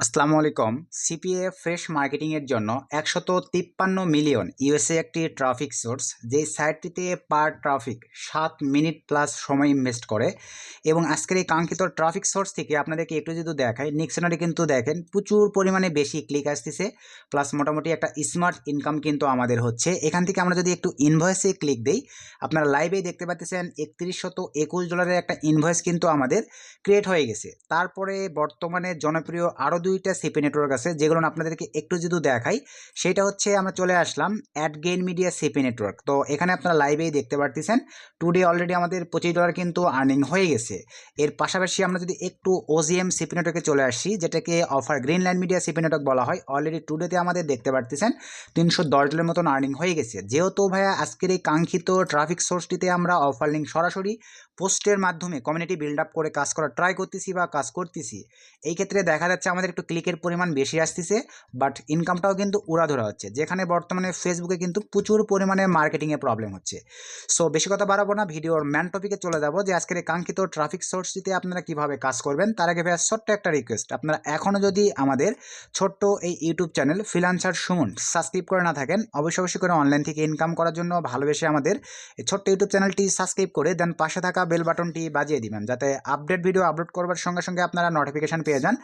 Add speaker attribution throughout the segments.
Speaker 1: আসসালামু আলাইকুম। CPA fresh মার্কেটিংয়ের জন্য একশত তিপ্পান্ন মিলিয়ন ইউএসএ একটি ট্রাফিক সোর্স যেই সাইটটিতে পার ট্রাফিক সাত মিনিট প্লাস সময় ইনভেস্ট করে এবং আজকের এই কাঙ্ক্ষিত ট্রাফিক সোর্স থেকে আপনাদেরকে একটু যদি দেখায় নিক্সনারি কিন্তু দেখেন প্রচুর পরিমাণে বেশি ক্লিক আসতেছে প্লাস মোটামুটি একটা স্মার্ট ইনকাম কিন্তু আমাদের হচ্ছে। এখান থেকে আমরা যদি একটু ইনভয়েসে ক্লিক দিই, আপনারা লাইভেই দেখতে পাচ্ছেন একত্রিশ শত একুশ ডলারের একটা ইনভয়েস কিন্তু আমাদের ক্রিয়েট হয়ে গেছে। তারপরে বর্তমানে জনপ্রিয় আরও দুইটা সিপি নেটওয়ার্ক আছে, যেগুলো আপনাদেরকে একটু যদি দেখাই, সেটা হচ্ছে আমরা চলে আসলাম ad gain media CP network তো এখানে আপনারা লাইভেই দেখতে পারতেছেন টুডে অলরেডি আমাদের পঁচিশ ডলার কিন্তু আর্নিং হয়ে গেছে। এর পাশাপাশি আমরা যদি একটু ওজিএম সিপি নেটওয়ার্কে চলে আসি, যেটাকে offer green land media CP network বলা হয় অলরেডি টুডেতে আমাদের দেখতে পারতেছেন, তিনশো দশ ডলারের মতন আর্নিং হয়ে গেছে। যেহেতু ভাইয়া আজকের এই কাঙ্ক্ষিত ট্রাফিক সোর্সটিতে আমরা অফার লিঙ্ক সরাসরি পোস্টের মাধ্যমে কমিউনিটি বিল্ড আপ করে কাজ করার ট্রাই করতেছি বা কাজ করতেছি, এই ক্ষেত্রে দেখা যাচ্ছে আমাদের একটু ক্লিকের পরিমাণ বেশি আসতেছে বাট ইনকামটাও কিন্তু উড়াধরা হচ্ছে, যেখানে বর্তমানে ফেসবুকে কিন্তু প্রচুর পরিমাণে মার্কেটিংয়ে প্রবলেম হচ্ছে। সো বেশি কথা বাড়াবো না, ভিডিওর ম্যান টপিকে চলে যাব যে আজকের কাঙ্ক্ষিত ট্রাফিক সোর্সটিতে আপনারা কীভাবে কাজ করবেন, তার আগে ভাইয়া ছোট্ট একটা রিকোয়েস্ট আপনারা এখনও যদি আমাদের ছোট্ট এই YouTube channel freelancer Suman subscribe করে না থাকেন, অবশ্যই অবশ্যই করে অনলাইন থেকে ইনকাম করার জন্য ভালোবেসে আমাদের এই ছোট্ট ইউটিউব চ্যানেলটি সাবস্ক্রাইব করে দেন পাশে থাকা বেল বাটনটি বাজিয়ে দিবেন, যাতে আপডেট ভিডিও আপলোড করবার সঙ্গে সঙ্গে আপনারা নোটিফিকেশান পেয়ে যান,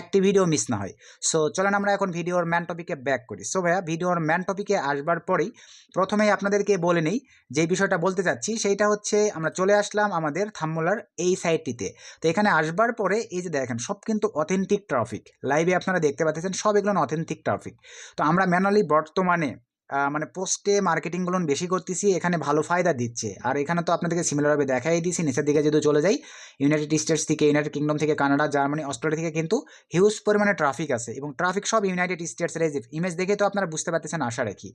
Speaker 1: একটি ভিডিও মিস না হয়। সো চলেন আমরা এখন ভিডিওর ম্যান টপিকে ব্যাক করি। সো ভাইয়া ভিডিওর ম্যান টপিকে আসবার পরেই প্রথমেই আপনাদেরকে বলে নেই যে বিষয়টা বলতে চাচ্ছি, সেইটা হচ্ছে আমরা চলে আসলাম আমাদের থাম্মুলার এই সাইটটিতে তো এখানে আসবার পরে এই যে দেখেন, সব কিন্তু অথেন্টিক ট্রাফিক লাইভে আপনারা দেখতে পাচ্ছেন, সব এগুলো অথেন্টিক ট্রাফিক তো আমরা ম্যানুয়ালি বর্তমানে মানে পোস্টে মার্কেটিংগুলো বেশি করতেছি, এখানে ভালো ফায়দা দিচ্ছে। আর এখানে তো আপনাদেরকে সিমিলারভাবে দেখাই দিয়েছি, নিচের দিকে যদি চলে যাই ইউনাইটেড স্টেটস থেকে ইউনাইটেড কিংডম থেকে কানাডা জার্মানি অস্ট্রেলিয়া থেকে কিন্তু হিউজ পরিমাণে ট্রাফিক আছে এবং ট্রাফিক সব ইউনাইটেড স্টেটসের এই ইমেজ দেখে তো আপনারা বুঝতে পারতেছেন আশা রাখি।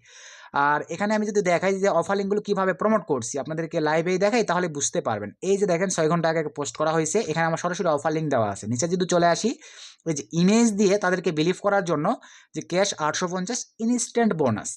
Speaker 1: আর এখানে আমি যদি দেখাই যে অফার লিঙ্কগুলো কীভাবে প্রমোট করছি, আপনাদেরকে লাইভেই দেখাই তাহলে বুঝতে পারবেন। এই যে দেখেন ছয় ঘণ্টা আগে পোস্ট করা হয়েছে, এখানে আমার সরাসরি অফার দেওয়া আছে। নিচে যদি চলে আসি ওই যে ইমেজ দিয়ে তাদেরকে বিলিভ করার জন্য যে ক্যাশ আটশো পঞ্চাশ instant bonus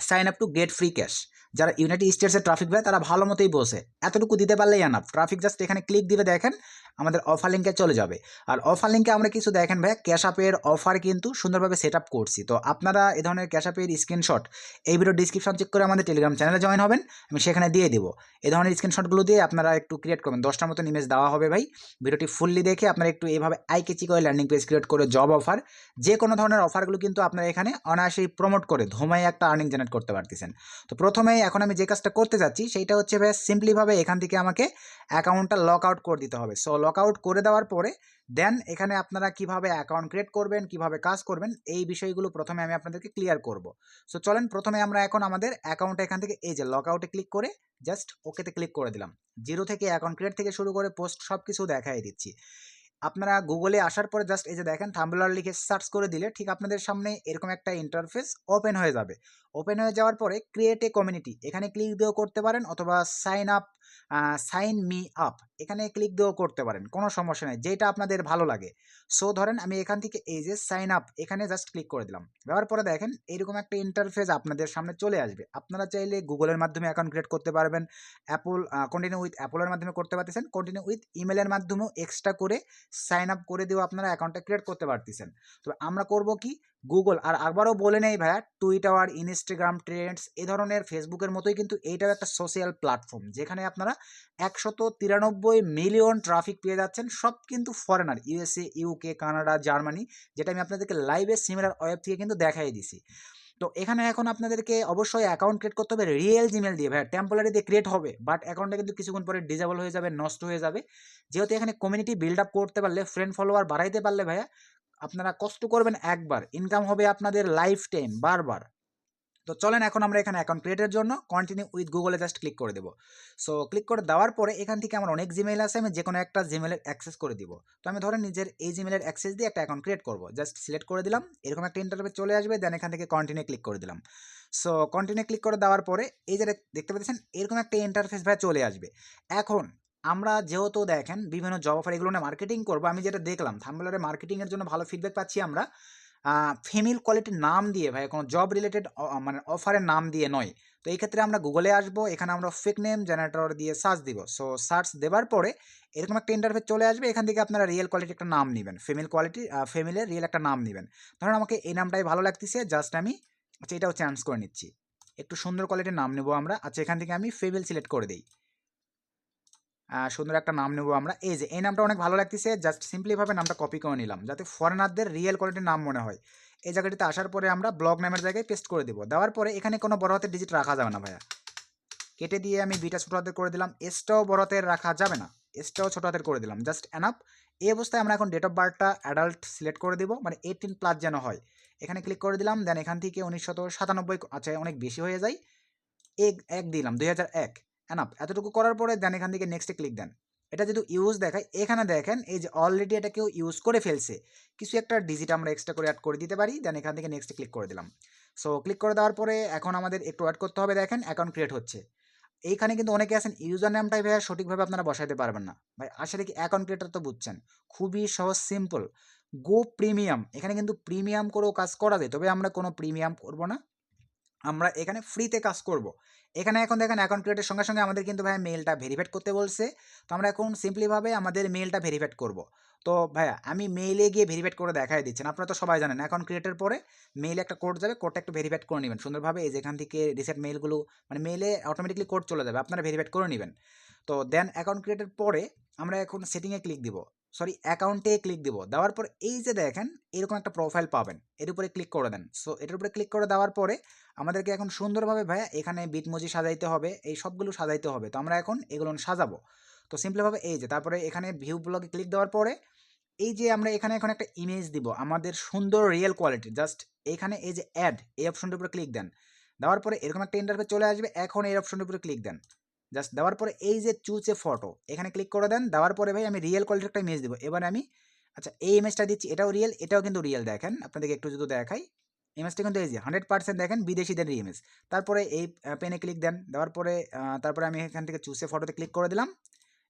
Speaker 1: sign up to get free cash যারা ইউনাইটেড স্টেটসের ট্রাফিক ভাই, তারা ভালো মতোই বসে এতটুকু দিতে পারলেই আনাপ ট্রাফিক জাস্ট এখানে ক্লিক দিবে দেখেন আমাদের অফার লিঙ্কে চলে যাবে। আর অফার লিঙ্কে আমরা কিছু দেখেন ভাই ক্যাশ আপের অফার কিন্তু সুন্দরভাবে সেট আপ করছি। তো আপনারা এ ধরনের ক্যাশ আপের স্ক্রিনশট এই ভিডিও ডিসক্রিপশন চেক করে আমাদের টেলিগ্রাম চ্যানেলে জয়েন হবেন, আমি সেখানে দিয়ে দেবো। এ ধরনের স্ক্রিনশটগুলো দিয়ে আপনারা একটু ক্রিয়েট করবেন। দশটার মতন ইমেজ দেওয়া হবে ভাই। ভিডিওটি ফুললি দেখে আপনারা একটু এইভাবে আই কেচি করে ল্যান্ডিং পেজ ক্রিয়েট করে জব অফার যে কোনো ধরনের অফারগুলো কিন্তু আপনারা এখানে অনায়াসেই প্রমোট করে ধোমায় একটা আর্নিং জেনারেট করতে পারতেছেন। তো প্রথমেই এখন আমি যে কাজটা করতে যাচ্ছি সেইটা হচ্ছে ভাই সিম্পলিভাবে এখান থেকে আমাকে অ্যাকাউন্টটা লক আউট করে দিতে হবে। সো লক আউট করে দেওয়ার পরে দেন এখানে আপনারা কীভাবে অ্যাকাউন্ট ক্রিয়েট করবেন, কীভাবে কাজ করবেন, এই বিষয়গুলো প্রথমে আমি আপনাদেরকে ক্লিয়ার করব। সো চলেন প্রথমে আমরা এখন আমাদের অ্যাকাউন্টে এখান থেকে, এই যে লক আউটে ক্লিক করে জাস্ট ওকেতে ক্লিক করে দিলাম। জিরো থেকে অ্যাকাউন্ট ক্রিয়েট থেকে শুরু করে পোস্ট সব কিছু দেখাই দিচ্ছি। আপনারা গুগলে আসার পরে জাস্ট এই যে দেখেন থাম্বলার লিখে সার্চ করে দিলে ঠিক আপনাদের সামনে এরকম একটা ইন্টারফেস ওপেন হয়ে যাবে। ওপেন হয়ে যাওয়ার পরে ক্রিয়েট এ কমিউনিটি এখানে ক্লিক দিয়েও করতে পারেন অথবা sign up sign me up এখানে ক্লিক দিয়েও করতে পারেন, কোনো সমস্যা নেই, যেটা আপনাদের ভালো লাগে। সো ধরেন আমি এখান থেকে এই যে সাইন আপ এখানে জাস্ট ক্লিক করে দিলাম। দেওয়ার পরে দেখেন এরকম একটা ইন্টারফেস আপনাদের সামনে চলে আসবে। আপনারা চাইলে গুগলের মাধ্যমে অ্যাকাউন্ট ক্রিয়েট করতে পারবেন অ্যাপল কন্টিনিউ উইথ অ্যাপলের মাধ্যমে করতে পারতেছেন কন্টিনিউ উইথ ইমেলের মাধ্যমেও এক্সট্রা করে সাইন আপ করে দিয়েও আপনারা অ্যাকাউন্টটা ক্রিয়েট করতে পারতেছেন। তো আমরা করব কি? গুগল আর আবারও বলে নেই ভাইয়া টুইটার ইনস্টাগ্রাম ট্রেন্ডস এ ধরনের ফেসবুকের মতোই কিন্তু এইটাও একটা সোশ্যাল প্ল্যাটফর্ম যেখানে আপনারা একশত তিরানব্বই মিলিয়ন ট্রাফিক পেয়ে যাচ্ছেন, সব কিন্তু foreigner USA UK Canada Germany যেটা আমি আপনাদেরকে লাইভে সিমিলার ওয়েব থেকে কিন্তু দেখাই দিছি। তো এখানে এখন আপনাদেরকে অবশ্যই অ্যাকাউন্ট ক্রিয়েট করতে হবে রিয়েল জিমেল দিয়ে ভাই টেম্পোরারি দিয়ে ক্রিয়েট হবে বাট অ্যাকাউন্টটা কিন্তু কিছুক্ষণ পরে ডিজেবল হয়ে যাবে, নষ্ট হয়ে যাবে। যেহেতু এখানে কমিউনিটি বিল্ড আপ করতে পারলে ফ্রেন্ড ফলোয়ার বাড়াইতে পারলে ভাইয়া আপনারা কষ্ট করবেন একবার। ইনকাম হবে আপনাদের লাইফ টাইম বারবার। তো চলেন এখন আমরা এখানে অ্যাকাউন্ট ক্রিয়েটের জন্য কন্টিনিউ উইথ গুগলে জাস্ট ক্লিক করে দেবো। সো ক্লিক করে দেওয়ার পরে এখান থেকে আমার অনেক জিমেল আছে, আমি যে কোনো একটা জিমেলের অ্যাক্সেস করে দিব। তো আমি ধরেন নিজের এই জিমেলের অ্যাক্সেস দিয়ে একটা অ্যাকাউন্ট ক্রিয়েট করব। জাস্ট সিলেক্ট করে দিলাম, এরকম একটা ইন্টারভিউ চলে আসবে দেন এখান থেকে কন্টিনিউ ক্লিক করে দিলাম। সো কন্টিনিউ ক্লিক করে দেওয়ার পরে এই যে দেখতে পাচ্ছেন, এরকম একটা ইন্টারফেস ভাই চলে আসবে। এখন আমরা যেহেতু দেখেন বিভিন্ন জব অফার এগুলো নিয়ে মার্কেটিং করব, আমি যেটা দেখলাম থাম্বলারে মার্কেটিংয়ের জন্য ভালো ফিডব্যাক পাচ্ছি আমরা। ফিমেল কোয়ালিটির নাম দিয়ে ভাই, কোনো জব রিলেটেড মানে অফারের নাম দিয়ে নয়। তো এই ক্ষেত্রে আমরা গুগলে আসব, এখানে আমরা ফেক নেম জেনারেটর দিয়ে সার্চ দিব। সো সার্চ দেওয়ার পরে এরকম একটা ইন্টারফেস চলে আসবে, এখান থেকে আপনারা রিয়েল কোয়ালিটি একটা নাম নেবেন। ফিমেল কোয়ালিটি ফিমেলের রিয়েল একটা নাম নেবেন। ধরুন আমাকে এই নামটাই ভালো লাগতেছে জাস্ট আমি আচ্ছা এটাও চেঞ্জ করে নিচ্ছি। একটু সুন্দর কোয়ালিটির নাম নেব আমরা। আচ্ছা এখান থেকে আমি ফিমেল সিলেক্ট করে দিই। সুন্দর একটা নাম নেব আমরা। এই যে, এই নামটা অনেক ভালো লাগতেছে। জাস্ট সিম্পলিভাবে নামটা কপি করে নিলাম, যাতে ফরেনারদের রিয়েল কোয়ালিটির নাম মনে হয়। এই জায়গাটিতে আসার পরে আমরা ব্লগ নামের জায়গায় পেস্ট করে দেবো। দেওয়ার পরে এখানে কোনো বড় হাতের ডিজিট রাখা যাবে না, ভাইয়া। কেটে দিয়ে আমি বিটা ছোটো হাতের করে দিলাম। এসটাও বড় হাতের রাখা যাবে না। এসটাও ছোটো হাতের করে দিলাম। জাস্ট অ্যানাপ এই অবস্থায় আমরা এখন ডেট অফ বার্থটা অ্যাডাল্ট সিলেক্ট করে দিব। মানে এইটিন প্লাস যেন হয়। এখানে ক্লিক করে দিলাম। দেন এখান থেকে উনিশশো সাতানব্বই আচ্ছা অনেক বেশি হয়ে যায়। এক এক দিলাম, দুই হাজার এক। অ্যানাপ এতটুকু করার পরে দেন এখান থেকে নেক্সটে ক্লিক দেন। এটা যেহেতু ইউজ দেখায়, এখানে দেখেন এই যে অলরেডি এটা কেউ ইউজ করে ফেলছে। কিছু একটা ডিজিট আমরা এক্সট্রা করে অ্যাড করে দিতে পারি দেন এখান থেকে নেক্সটে ক্লিক করে দিলাম। সো ক্লিক করে দেওয়ার পরে এখন আমাদের একটু অ্যাড করতে হবে দেখেন অ্যাকাউন্ট ক্রিয়েট হচ্ছে। এইখানে কিন্তু অনেকে আছেন ইউজার নামটাই ভাইয়া সঠিকভাবে আপনারা বসাইতে পারবেন না। ভাই আসলে কি অ্যাকাউন্ট ক্রিয়েটার তো বুঝছেন। খুবই সহজ সিম্পল গো প্রিমিয়াম এখানে কিন্তু প্রিমিয়াম করেও কাজ করা যায়, তবে আমরা কোনো প্রিমিয়াম করব না। আমরা এখানে ফ্রিতে কাজ করব। এখানে এখন দেখেন অ্যাকাউন্ট ক্রিয়েটের সঙ্গে সঙ্গে আমাদের কিন্তু ভাইয়া মেলটা ভেরিফাইড করতে বলছে। তো আমরা এখন সিম্পলিভাবে আমাদের মেলটা ভেরিফাইড করব। তো ভাইয়া, আমি মেইলে গিয়ে ভেরিফাইড করে দেখাই দিচ্ছেন। আপনারা তো সবাই জানেন অ্যাকাউন্ট ক্রিয়েটের পরে মেইলে একটা কোড যাবে কোডটা একটু ভেরিফাইড করে নেবেন। সুন্দরভাবে এই যেখান থেকে রিসেট মেলগুলো মানে মেইলে অটোমেটিকলি কোড চলে যাবে। আপনারা ভেরিফাইড করে নেবেন। তো দেন অ্যাকাউন্ট ক্রিয়েটের পরে আমরা এখন সেটিংয়ে ক্লিক দিব। সরি অ্যাকাউন্টে ক্লিক দিব। দেওয়ার পর এই যে দেখেন, এরকম একটা প্রোফাইল পাবেন। এর উপরে ক্লিক করে দেন। সো এটার উপরে ক্লিক করে দেওয়ার পরে আমাদেরকে এখন সুন্দরভাবে ভাইয়া এখানে বিটমজি সাজাইতে হবে, এই সবগুলো সাজাইতে হবে। তো আমরা এখন এগুলো সাজাবো। তো সিম্পলিভাবে এই যে, তারপরে এখানে ভিউ ব্লগে ক্লিক দেওয়ার পরে এই যে আমরা এখানে এখন একটা ইমেজ দিব, আমাদের সুন্দর রিয়েল কোয়ালিটি জাস্ট এখানে এই যে অ্যাড এই অপশনটার উপরে ক্লিক দেন। দেওয়ার পরে এরকম একটা ইন্টারফেস চলে আসবে, এখন এই অপশনটার উপরে ক্লিক দেন। জাস্ট দেওয়ার পরে এই যে চুচে ফটো এখানে ক্লিক করে দেন, দেওয়ার পরে ভাই আমি রিয়েল কোয়ালিটির একটা ইমেজ দেবো। এবার আমি আচ্ছা এই ইমেজটা দিচ্ছি, এটাও রিয়েল এটাও কিন্তু রিয়েল দেখেন। আপনাদেরকে একটু যদি দেখাই ইমেজটা কিন্তু এই যে হান্ড্রেড দেখেন, বিদেশিদের ইমেজ তারপরে এই পেনে ক্লিক দেন, দেওয়ার পরে তারপরে আমি এখান থেকে চুসে ফটোতে ক্লিক করে দিলাম।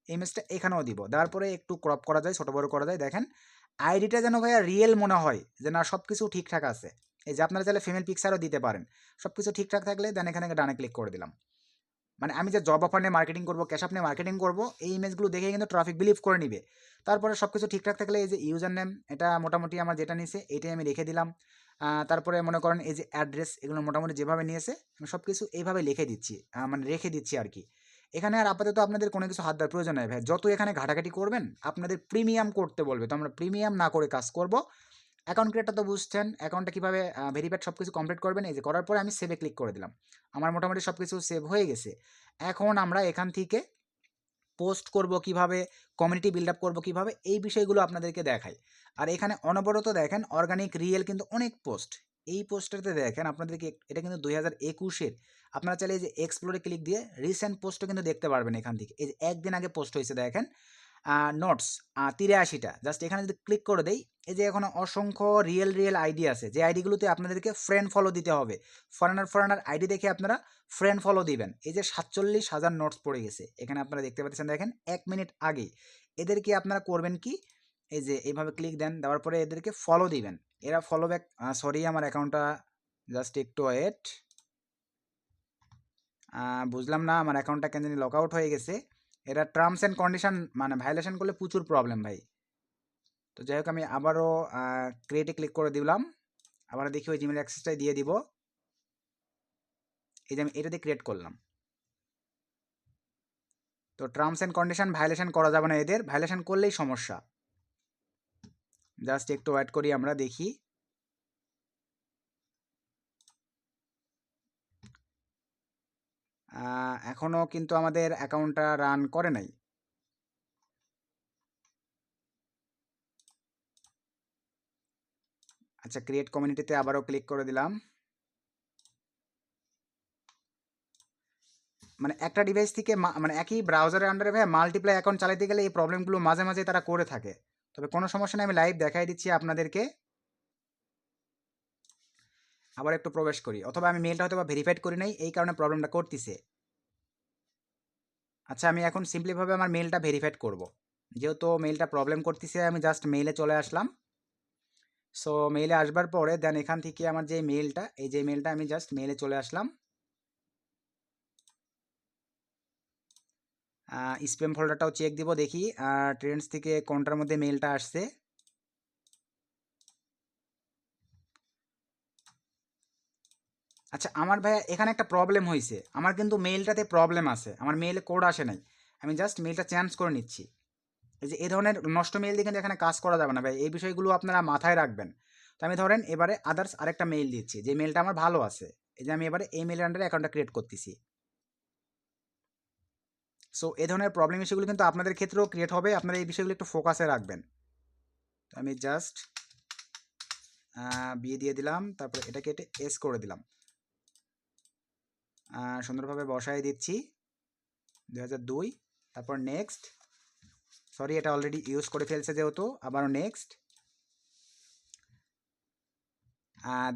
Speaker 1: ইমেজটা এখানেও দিব। দেওয়ার পরে একটু ক্রপ করা যায়, ছোটো বড় করা যায়, দেখেন। আইডিটা যেন ভাইয়া রিয়েল মনে হয়, যে না সব কিছু ঠিকঠাক আছে। এই যে আপনারা চাইলে ফিমেল পিকচারও দিতে পারেন। সব কিছু ঠিকঠাক থাকলে দেন এখানে ডানে ক্লিক করে দিলাম। মানে আমি যে জব অফার নিয়ে মার্কেটিং করব ক্যাশ আপ নিয়ে মার্কেটিং করব, এই ইমেজগুলো দেখে কিন্তু ট্রাফিক বিলিভ করে নিবে। তারপরে সব কিছু ঠিকঠাক থাকলে এই যে ইউজার নেম এটা মোটামুটি আমার যেটা নিয়েছে এটাই আমি রেখে দিলাম। তারপরে মনে করেন এই যে অ্যাড্রেস এগুলো মোটামুটি যেভাবে নিয়েছে, আমি সব কিছু এইভাবে লিখে দিচ্ছি মানে রেখে দিচ্ছি আর কি। এখানে আর আপাতত আপনাদের কোনো কিছু হাত দেওয়ার প্রয়োজন নেই ভাই। যত এখানে ঘাটাঘাটি করবেন, আপনাদের প্রিমিয়াম করতে বলবে। তো আমরা প্রিমিয়াম না করে কাজ করব। অ্যাকাউন্ট ক্রিয়েটটা তো বুঝছেন অ্যাকাউন্টটা কীভাবে ভেরিফাইড সব কিছু কমপ্লিট করবেন, এই যে করার পরে আমি সেভে ক্লিক করে দিলাম। আমার মোটামুটি সব কিছু সেভ হয়ে গেছে। এখন আমরা এখান থেকে পোস্ট করব কীভাবে কমিউনিটি বিল্ড আপ করব কীভাবে, এই বিষয়গুলো আপনাদেরকে দেখাই। আর এখানে অনবরত দেখেন অর্গানিক রিয়েল কিন্তু অনেক পোস্ট এই পোস্টারতে দেখেন, আপনাদেরকে এটা কিন্তু দুই হাজার একুশের। আপনারা চাইলে এই যে এক্সপ্লোরে ক্লিক দিয়ে রিসেন্ট পোস্টও কিন্তু দেখতে পারবেন এখান থেকে। এই যে একদিন আগে পোস্ট হয়েছে, দেখেন। নোটস তিরাশিটা। জাস্ট এখানে যদি ক্লিক করে দেই, এই যে এখন অসংখ্য রিয়েল রিয়েল আইডি আছে। যে আইডিগুলোতে আপনাদেরকে ফ্রেন্ড ফলো দিতে হবে। ফরেনার ফরেনার আইডি দেখে আপনারা ফ্রেন্ড ফলো দিবেন। এই যে সাতচল্লিশ হাজার নোটস পড়ে গেছে। এখানে আপনারা দেখতে পাচ্ছেন, দেখেন, এক মিনিট আগে। এদেরকে আপনারা করবেন কি? এই যে এইভাবে ক্লিক দেন, দেওয়ার পরে এদেরকে ফলো দিবেন। এরা ফলো ব্যাক সরি আমার অ্যাকাউন্টটা জাস্ট একটু ওয়েট বুঝলাম না, আমার অ্যাকাউন্টটা কেন জানি লক আউট হয়ে গেছে। এরা টার্মস অ্যান্ড কন্ডিশন মানে ভাইলেশন করলে প্রচুর প্রবলেম ভাই। তো যাই হোক আমি আবারও ক্রিয়েটে ক্লিক করে দিলাম। আবার দেখি ওই জিমেল অ্যাক্সেসটাই দিয়ে দিব। এই যে আমি এটাতে ক্রিয়েট করলাম। তো টার্মস অ্যান্ড কন্ডিশন ভাইলেশন করা যাবে না এদের। ভাইলেশন করলেই সমস্যা। জাস্ট একটু ওয়েট করি আমরা, দেখি। আহ, এখনও কিন্তু আমাদের অ্যাকাউন্টটা রান করে নাই। আচ্ছা ক্রিয়েট কমিউনিটিতে আবারও ক্লিক করে দিলাম। মানে একটা ডিভাইস থেকে মানে একই ব্রাউজারের আন্ডারে ভাই মাল্টিপ্লাই অ্যাকাউন্ট চালাতে গেলে এই প্রবলেমগুলো মাঝে মাঝে তারা করে থাকে। তবে কোনো সমস্যা নেই আমি লাইভ দেখাই দিচ্ছি আপনাদেরকে। আবার একটু প্রবেশ করি। অথবা আমি মেলটা হয়তো বা ভেরিফাইড করি নাই, এই কারণে প্রবলেমটা করতেছে। আচ্ছা আমি এখন সিম্পলিভাবে আমার মেলটা ভেরিফাইড করব। যেহেতু মেলটা প্রবলেম করতেছে, আমি জাস্ট মেলে চলে আসলাম। সো মেলে আসবার পরে দেন এখান থেকে আমার যে মেলটা এই যে মেলটা আমি জাস্ট মেলে চলে আসলাম। স্প্যাম ফোল্ডারটাও চেক দিব, দেখি। ট্রেন্ডস থেকে কোনটার মধ্যে মেলটা আসছে? আচ্ছা আমার ভাইয়া এখানে একটা প্রবলেম হয়েছে আমার কিন্তু মেলটাতে প্রবলেম আছে। আমার মেইলে কোড আসে নাই। আমি জাস্ট মেলটা চেঞ্জ করে নিচ্ছি। এই যে এ ধরনের নষ্ট মেইল দিয়ে কিন্তু এখানে কাজ করা যাবে না ভাই। এই বিষয়গুলো আপনারা মাথায় রাখবেন। তো আমি ধরেন এবারে আদার্স আরেকটা মেইল দিচ্ছি। যে মেলটা আমার ভালো আছে। এই যে, আমি এবারে এই মেলের আন্ডারে অ্যাকাউন্টটা ক্রিয়েট করতেছি। সো এই ধরনের প্রবলেম ইস্যুগুলো কিন্তু আপনাদের ক্ষেত্রেও ক্রিয়েট হবে। আপনারা এই বিষয়গুলো একটু ফোকাসে রাখবেন। তো আমি জাস্ট বিয়ে দিয়ে দিলাম। তারপরে এটা এস করে দিলাম। সুন্দরভাবে বসায় দিচ্ছি। দু হাজার দুই, তারপর নেক্সট সরি এটা অলরেডি ইউজ করে ফেলছে যেহেতু, আবারও নেক্সট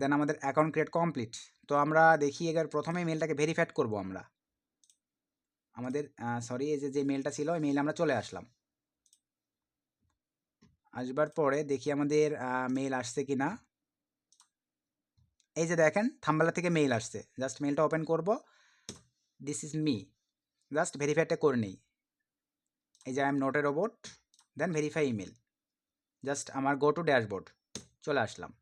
Speaker 1: দেন আমাদের অ্যাকাউন্ট ক্রিয়েট কমপ্লিট তো আমরা দেখি এবার প্রথমে মেলটাকে ভেরিফাইড করব আমরা। আমাদের সরি এই যে যে মেলটা ছিল, ওই মেইলে আমরা চলে আসলাম। আসবার পরে দেখি আমাদের মেল আসছে কি না এই যে দেখেন থাম্বালা থেকে মেইল আসছে। জাস্ট মেলটা ওপেন করব। দিস ইজ মি জাস্ট ভেরিফাইটা করে নিই। এই যে I am not a robot then verify email just আমার গো টু ড্যাশবোর্ড চলে আসলাম।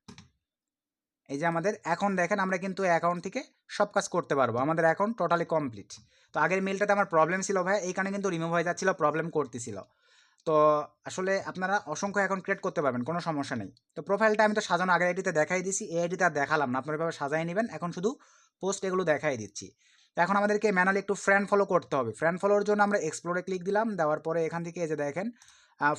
Speaker 1: এই যে আমাদের এখন দেখেন, আমরা কিন্তু অ্যাকাউন্ট থেকে সব কাজ করতে পারব। আমাদের অ্যাকাউন্ট টোটালি কমপ্লিট তো আগের মেলটাতে আমার প্রবলেম ছিল ভাই। এই কারণে কিন্তু রিমুভ হয়ে যাচ্ছিল প্রবলেম করতেছিল। তো আসলে আপনারা অসংখ্য অ্যাকাউন্ট ক্রিয়েট করতে পারবেন, কোনো সমস্যা নেই। তো প্রোফাইলটা আমি তো সাজানো আগের আইডিতে দেখাই দিছি, এই আইডিতে আর দেখালাম না। আপনারা এভাবে সাজাই নেবেন, এখন শুধু পোস্ট এগুলো দেখাই দিচ্ছি। তো এখন আমাদেরকে ম্যানুয়ালি একটু ফ্রেন্ড ফলো করতে হবে। ফ্রেন্ড ফলোর জন্য আমরা এক্সপ্লোরে ক্লিক দিলাম, দেওয়ার পরে এখান থেকে যে দেখেন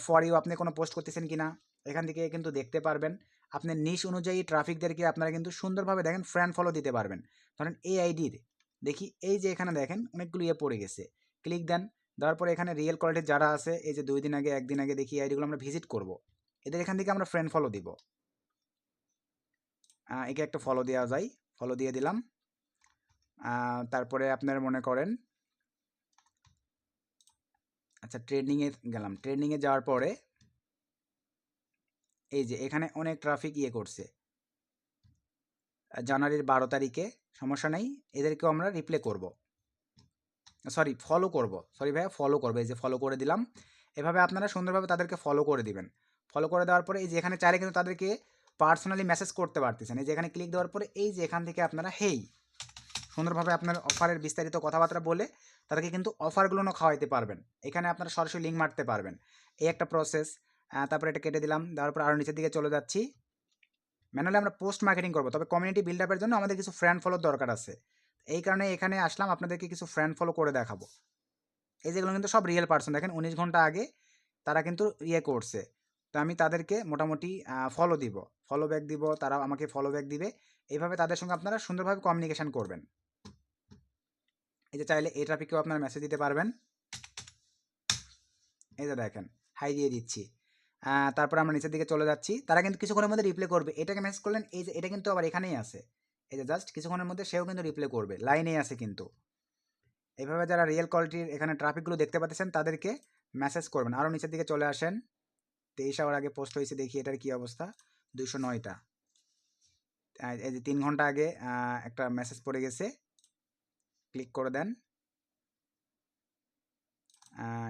Speaker 1: ফর ইউ আপনি কোনো পোস্ট করতেছেন কি না এখান থেকে কিন্তু দেখতে পারবেন। আপনার নিশ অনুযায়ী ট্রাফিকদেরকে আপনারা কিন্তু সুন্দরভাবে দেখেন ফ্রেন্ড ফলো দিতে পারবেন। ধরেন এই আইডির দেখি এই যে এখানে দেখেন, অনেকগুলো ইয়ে পড়ে গেছে। ক্লিক দেন দেওয়ার এখানে রিয়েল কোয়ালিটির যারা আছে, এই যে দুই দিন আগে, একদিন আগে দেখি আইডিগুলো আমরা ভিজিট করব। এদের এখান থেকে আমরা ফ্রেন্ড ফলো দিব। একে একটা ফলো দেওয়া যায়। ফলো দিয়ে দিলাম। তারপরে আপনার মনে করেন আচ্ছা ট্রেন্ডিংয়ে গেলাম। ট্রেন্ডিংয়ে যাওয়ার পরে, এই যে এখানে অনেক ট্রাফিক ইয়ে করছে। জানুয়ারির বারো তারিখে, সমস্যা নেই। এদেরকেও আমরা রিপ্লে করব। সরি ফলো করব। সরি ভাইয়া ফলো করব। এই যে ফলো করে দিলাম। এভাবে আপনারা সুন্দরভাবে তাদেরকে ফলো করে দিবেন। ফলো করে দেওয়ার পরে এই যে এখানে চাইলে কিন্তু তাদেরকে পার্সোনালি মেসেজ করতে পারতেছেন। এই যে এখানে ক্লিক দেওয়ার পরে এই যে এখান থেকে আপনারা হেই সুন্দরভাবে আপনার অফারের বিস্তারিত কথাবার্তা বলে তাদেরকে কিন্তু অফারগুলো খাওয়াইতে পারবেন। এখানে আপনারা সরাসরি লিঙ্ক মারতে পারবেন। এই একটা প্রসেস তারপরে এটা কেটে দিলাম। দেওয়ার পর আরও নিচের দিকে চলে যাচ্ছি। ম্যানুয়ালি আমরা পোস্ট মার্কেটিং করব। তবে কমিউনিটি বিল্ড আপের জন্য আমাদের কিছু ফ্রেন্ড ফলোর দরকার আছে। এই কারণে এখানে আসলাম আপনাদেরকে কিছু ফ্রেন্ড ফলো করে দেখাবো। এই যেগুলো কিন্তু সব রিয়েল পার্সন দেখেন উনিশ ঘণ্টা আগে তারা কিন্তু ইয়ে করছে। তো আমি তাদেরকে মোটামুটি ফলো দিব। ফলো ব্যাক দিব তারা আমাকে ফলো ব্যাক দিবে। এইভাবে তাদের সঙ্গে আপনারা সুন্দরভাবে কমিউনিকেশন করবেন। এই যে চাইলে এই ট্রাফিকেও আপনারা মেসেজ দিতে পারবেন। এই যে দেখেন হাই দিয়ে দিচ্ছি। তারপর আমরা নিচের দিকে চলে যাচ্ছি। তারা কিন্তু কিছুক্ষণের মধ্যে রিপ্লে করবে। এটাকে মেসেজ করলেন, এই যে এটা কিন্তু আবার এখানেই আছে। এই যে জাস্ট কিছুক্ষণের মধ্যে সেও কিন্তু রিপ্লে করবে। লাইনেই আছে কিন্তু। এইভাবে যারা রিয়েল কোয়ালিটির এখানে ট্রাফিকগুলো দেখতে পাচ্ছেন, তাদেরকে মেসেজ করবেন। আরও নিচের দিকে চলে আসেন। তেইশ আওয়ার আগে পোস্ট হয়েছে, দেখি এটার কি অবস্থা। দুশো নয়টা। এই যে তিন ঘণ্টা আগে একটা মেসেজ পড়ে গেছে। ক্লিক করে দেন।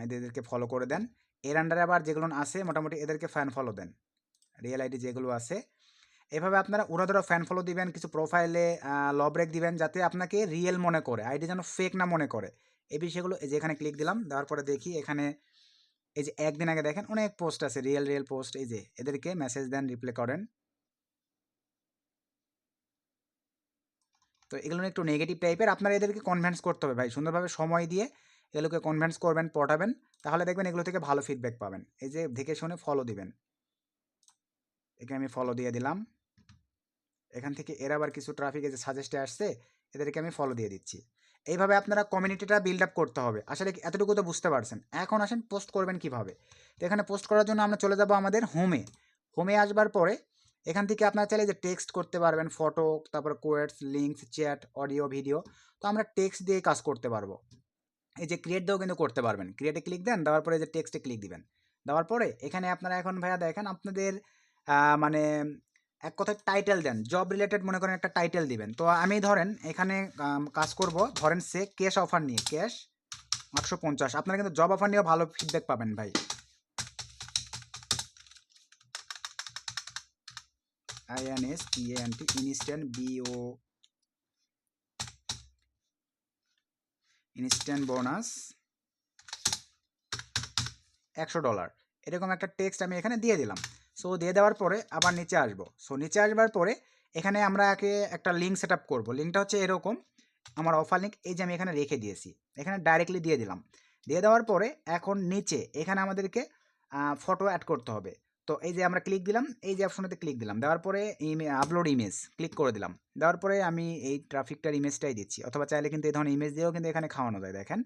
Speaker 1: এদেরকে ফলো করে দেন। এর আন্ডারে আবার যেগুলো আছে, মোটামুটি এদেরকে ফ্যান ফলো দেন। রিয়েল আইডি যেগুলো আছে এভাবে আপনারা উড়াধরা ফ্যান ফলো দিবেন, কিছু প্রোফাইলে ল ব্রেক দিবেন যাতে আপনাকে রিয়েল মনে করে আইডি যেন ফেক না মনে করে। এই বিষয়গুলো এই যে এখানে ক্লিক দিলাম, দেওয়ার পরে দেখি এখানে এই যে একদিন আগে দেখেন অনেক পোস্ট আছে রিয়েল রিয়েল পোস্ট এই যে এদেরকে মেসেজ দেন রিপ্লাই করেন। তো এগুলো একটু নেগেটিভ টাইপের আপনারা এদেরকে কনভেন্স করতে হবে ভাই, সুন্দরভাবে সময় দিয়ে এগুলোকে কনভেন্স করবেন, পটাবেন, তাহলে দেখবেন এগুলো থেকে ভালো ফিডব্যাক পাবেন। এই যে দেখে শুনে ফলো দিবেন। এখানে আমি ফলো দিয়ে দিলাম। এখান থেকে এর আবার কিছু ট্রাফিক যে সাজেস্টে আসছে, এদেরকে আমি ফলো দিয়ে দিচ্ছি। এইভাবে আপনারা কমিউনিটিটা বিল্ড আপ করতে হবে। আসলে এতটুকু তো বুঝতে পারছেন। এখন আসেন পোস্ট করবেন কীভাবে? তো এখানে পোস্ট করার জন্য আমরা চলে যাব আমাদের হোমে হোমে আসবার পরে এখান থেকে আপনারা চাইলে যে টেক্সট করতে পারবেন ফটো তারপর quotes links chat audio video তো আমরা টেক্সট দিয়ে কাজ করতে পারব। এই যে ক্রিয়েট দিয়েও কিন্তু করতে পারবেন। ক্রিয়েটে ক্লিক দেন, দেওয়ার পরে যে টেক্সটে ক্লিক দিবেন। দেওয়ার পরে এখানে আপনারা এখন ভাইয়া দেখেন আপনাদের মানে এক কথায় টাইটেল দেন। জব রিলেটেড মনে করেন একটা টাইটেল দিবেন। তো আমি ধরেন এখানে কাজ করব। ধরেন সে ক্যাশ অফার নিয়ে ক্যাশ আটশো পঞ্চাশ। আপনারা কিন্তু জব অফার নিয়েও ভালো ফিডব্যাক পাবেন ভাই। INS TNT instant BO instant bonus একশো ডলার এরকম একটা টেক্সট আমি এখানে দিয়ে দিলাম। সো দিয়ে দেওয়ার পরে আবার নিচে আসব। সো নিচে আসবার পরে এখানে আমরা একে একটা লিঙ্ক সেট আপ করব লিঙ্কটা হচ্ছে এরকম। আমার অফার লিঙ্ক এই যে আমি এখানে রেখে দিয়েছি। এখানে ডাইরেক্টলি দিয়ে দিলাম। দিয়ে দেওয়ার পরে এখন নিচে এখানে আমাদেরকে ফটো অ্যাড করতে হবে। তো এই যে আমরা ক্লিক দিলাম, এই যে অপশনটাতে ক্লিক দিলাম। দেওয়ার পরে ইমে আপলোড ইমেজ ক্লিক করে দিলাম। দেওয়ার পরে আমি এই ট্রাফিকটার ইমেজটাই দিচ্ছি। অথবা চাইলে কিন্তু এই ধরনের ইমেজ দিয়েও কিন্তু এখানে খাওয়ানো যায়, দেখেন।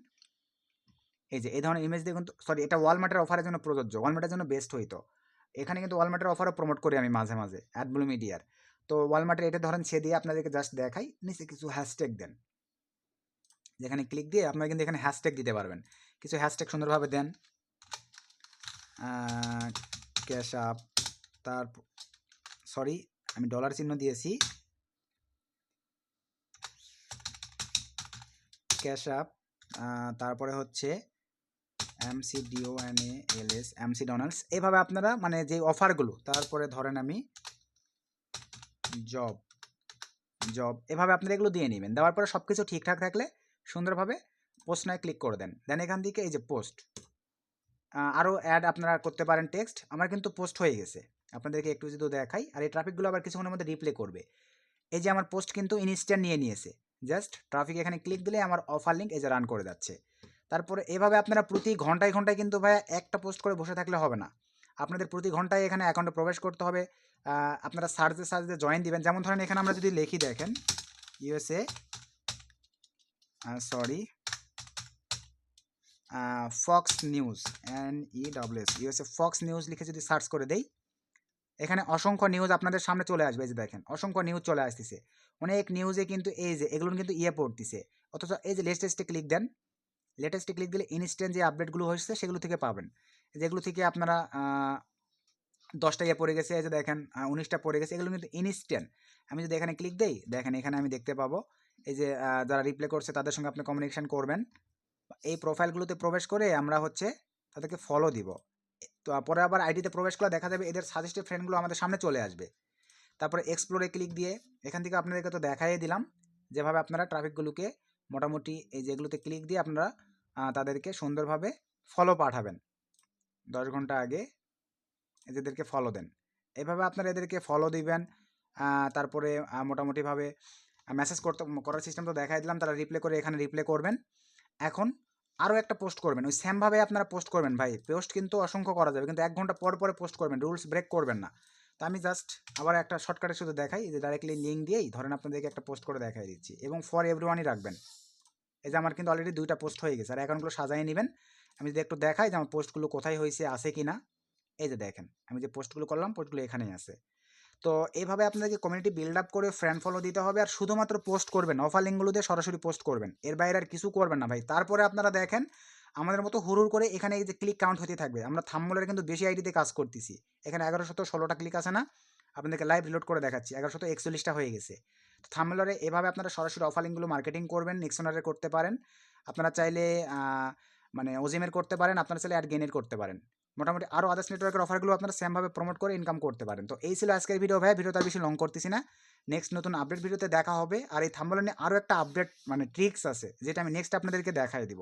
Speaker 1: এই যে এই ধরনের ইমেজ দিয়ে কিন্তু সরি এটা ওয়ালমার্টের অফারের জন্য প্রযোজ্য। ওয়ালমার্টের জন্য বেস্ট হইতো। এখানে কিন্তু ওয়ালমার্টের অফারও প্রমোট করি আমি মাঝে মাঝে অ্যাডব্লু মিডিয়ার তো ওয়ালমার্টের এটা ধরেন সে দিয়ে আপনাদেরকে জাস্ট দেখাই, নিচে কিছু হ্যাশট্যাগ দেন। যেখানে ক্লিক দিয়ে আপনারা কিন্তু এখানে হ্যাশট্যাগ দিতে পারবেন। কিছু হ্যাশট্যাগ সুন্দরভাবে দেন। ক্যাশ আপ তার সরি আমি ডলার চিহ্ন দিয়েছি। ক্যাশ আপ তারপরে হচ্ছে M C D O N A L S McDonald's এভাবে আপনারা মানে যে অফারগুলো তারপরে ধরেন আমি জব জব এভাবে আপনারা এগুলো দিয়ে নেবেন। দেওয়ার পরে সব কিছু ঠিকঠাক থাকলে সুন্দরভাবে পোস্ট নয় ক্লিক করে দেন। দেন এখান থেকে এই যে পোস্ট আরও অ্যাড আপনারা করতে পারেন টেক্সট আমার কিন্তু পোস্ট হয়ে গেছে। আপনাদেরকে একটু যদি দেখাই, আর এই ট্রাফিকগুলো আবার কিছুক্ষণের মধ্যে রিপ্লে করবে। এই যে আমার পোস্ট কিন্তু ইনস্ট্যান্ট নিয়ে নিয়েছে। জাস্ট ট্রাফিক এখানে ক্লিক দিলে আমার অফার লিঙ্ক এই যে রান করে যাচ্ছে। তারপরে এভাবে আপনারা প্রতি ঘন্টায় ঘন্টায় কিন্তু ভাই একটা পোস্ট করে বসে থাকলে হবে না। আপনাদের প্রতি ঘন্টায় এখানে অ্যাকাউন্টে প্রবেশ করতে হবে। আপনারা সার্চে সার্চে জয়েন দিবেন। যেমন ধরেন এখানে আমরা যদি লিখি দেখেন USA sorry Fox News N E W S USA Fox News লিখে যদি সার্চ করে দেই, এখানে অসংখ্য নিউজ আপনাদের সামনে চলে আসবে। যে দেখেন, অসংখ্য নিউজ চলে আসতেছে। অনেক নিউজে কিন্তু এই যে, এগুলো কিন্তু ইয়ে পড়তেছে। অথচ এই যে লেটেস্টে ক্লিক দেন লেটেস্টে ক্লিক দিলে ইনস্ট্যান্ট যে আপডেটগুলো হয়েছে সেগুলো থেকে পাবেন। যেগুলো থেকে আপনারা দশটা ইয়ে পড়ে গেছে, এই যে দেখেন উনিশটা পড়ে গেছে, এগুলো কিন্তু ইনস্ট্যান্ট আমি যদি এখানে ক্লিক দেই, দেখেন এখানে আমি দেখতে পাবো, এই যে যারা রিপ্লে করছে তাদের সঙ্গে আপনি কমিউনিকেশন করবেন। এই প্রোফাইলগুলোতে প্রবেশ করে আমরা হচ্ছে তাদেরকে ফলো দিব। তো পরে আবার আইডিতে প্রবেশ করে দেখা যাবে এদের সাজেস্টেড ফ্রেন্ডগুলো আমাদের সামনে চলে আসবে। তারপরে এক্সপ্লোরে ক্লিক দিয়ে, এখান থেকে আপনাদেরকে তো দেখাই দিলাম, যেভাবে আপনারা ট্রাফিকগুলোকে মোটামুটি এই যেগুলোতে ক্লিক দিয়ে আপনারা তাদেরকে সুন্দরভাবে ফলো পাঠাবেন। দশ ঘণ্টা আগে এদেরকে ফলো দেন। এভাবে আপনারা এদেরকে ফলো দিবেন তারপরে মোটামুটিভাবে মেসেজ করতে, করার সিস্টেম তো দেখাই দিলাম, তারা রিপ্লে করে এখানে রিপ্লে করবেন। এখন আরও একটা পোস্ট করবেন, ওই সেমভাবে আপনারা পোস্ট করবেন ভাই। পোস্ট কিন্তু অসংখ্য করা যাবে, কিন্তু এক ঘণ্টা পর পরে পোস্ট করবেন রুলস ব্রেক করবেন না। তো আমি জাস্ট আবার একটা শর্টকাটে শুধু দেখাই যে ডাইরেক্টলি লিঙ্ক দিয়েই ধরেন আপনাদেরকে একটা পোস্ট করে দেখাই দিচ্ছি এবং ফর এভরিওয়ানই রাখবেন। এই যে আমার কিন্তু অলরেডি দুইটা পোস্ট হয়ে গেছে, আর অ্যাকাউন্টগুলো সাজাই নেবেন। আমি যদি একটু দেখাই যে আমার পোস্টগুলো কোথায় হয়েছে, আছে কি না এই যে দেখেন, আমি যে পোস্টগুলো করলাম পোস্টগুলো এখানেই আছে। তো এইভাবে আপনাদেরকে কমিউনিটি বিল্ড আপ করে ফ্রেন্ড ফলো দিতে হবে, আর শুধুমাত্র পোস্ট করবেন অফার লিঙ্কগুলো দিয়ে সরাসরি পোস্ট করবেন। এর বাইরে আর কিছু করবেন না ভাই। তারপরে আপনারা দেখেন আমাদের মতো হুরুর করে এখানে এই যে ক্লিক কাউন্ট হতে থাকবে। আমরা থাম্বলের কিন্তু বেশি আইডিতে কাজ করতেছি। এখানে এগারোশত ষোলোটা ক্লিক আছে না? আপনাদেরকে লাইভ রিলোড করে দেখাচ্ছি। এগারোশত একচল্লিশটা হয়ে গেছে। তো থাম্বলারে এভাবে আপনারা সরাসরি অফারিংগুলো মার্কেটিং করবেন নেক্সোনারে করতে পারেন। আপনারা চাইলে মানে ওজিমের করতে পারেন, আপনারা চাইলে অ্যাড গেনের করতে পারেন। মোটামুটি আরও আদার্স নেটওয়ার্কের অফারগুলো আপনারা সেমভাবে প্রমোট করে ইনকাম করতে পারেন। তো এই ছিল আজকের ভিডিও ভাই। ভিডিও তার বেশি লং করতেছি না। নেক্সট নতুন আপডেট ভিডিওতে দেখা হবে। আর এই থাম্বলে নিয়ে আরও একটা আপডেট মানে ট্রিক্স আছে, যেটা আমি নেক্সট আপনাদেরকে দেখাই দিব।